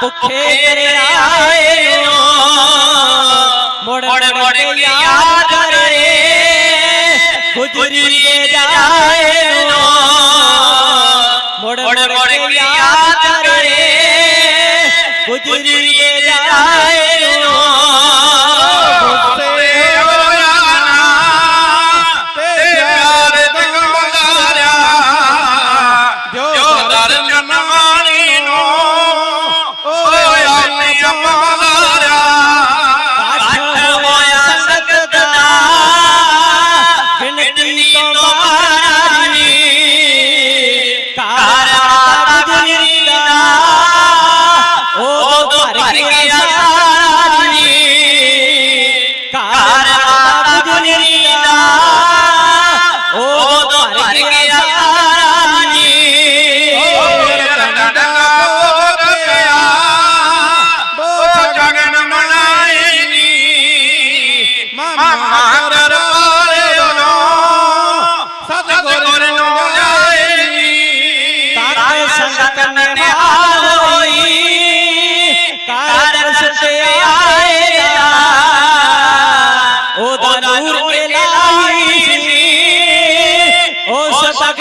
ભૂખે રાયનો mode mode યાદ રે ગુજરી જાયનો મોડ મોડ યાદ રે ગુજરી જાયનો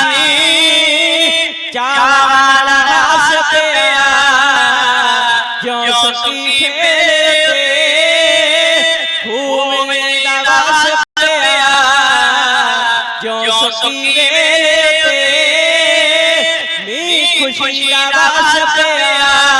ਖੁਸ਼ੀਆਂ ਦੀ ਚਾਵਲ ਰਸ ਪਿਆ। ਜਿਉਂ ਸਕੀ ਖੇਲੇ ਖੂਬ ਮੇਂ ਦਾ ਵਸ ਪਿਆ। ਜਿਉਂ ਸਕੀ ਵੇਲੇ ਤੇ ਮੀ ਖੁਸ਼ੀ ਦਾ ਵਸ ਪਿਆ।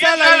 सलाम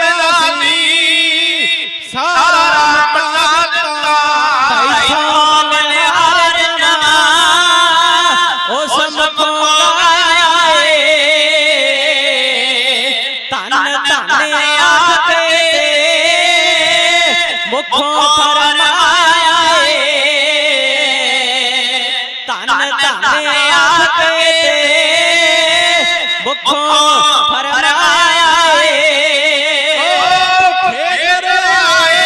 ਮੁਖੋਂ ਫਰਮਾਇਆ ਏ। ਧੰਨ ਧੰਨ ਆਖੇ ਮੁਖੋਂ ਫਰਮਾਇਆ ਏ। ਫੇਰ ਆਏ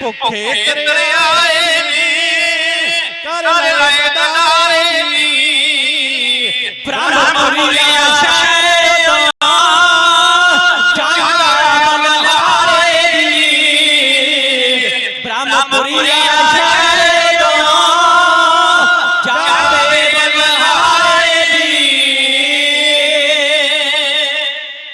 ਭੁੱਖੇ ਤੇਰੇ মরিয়া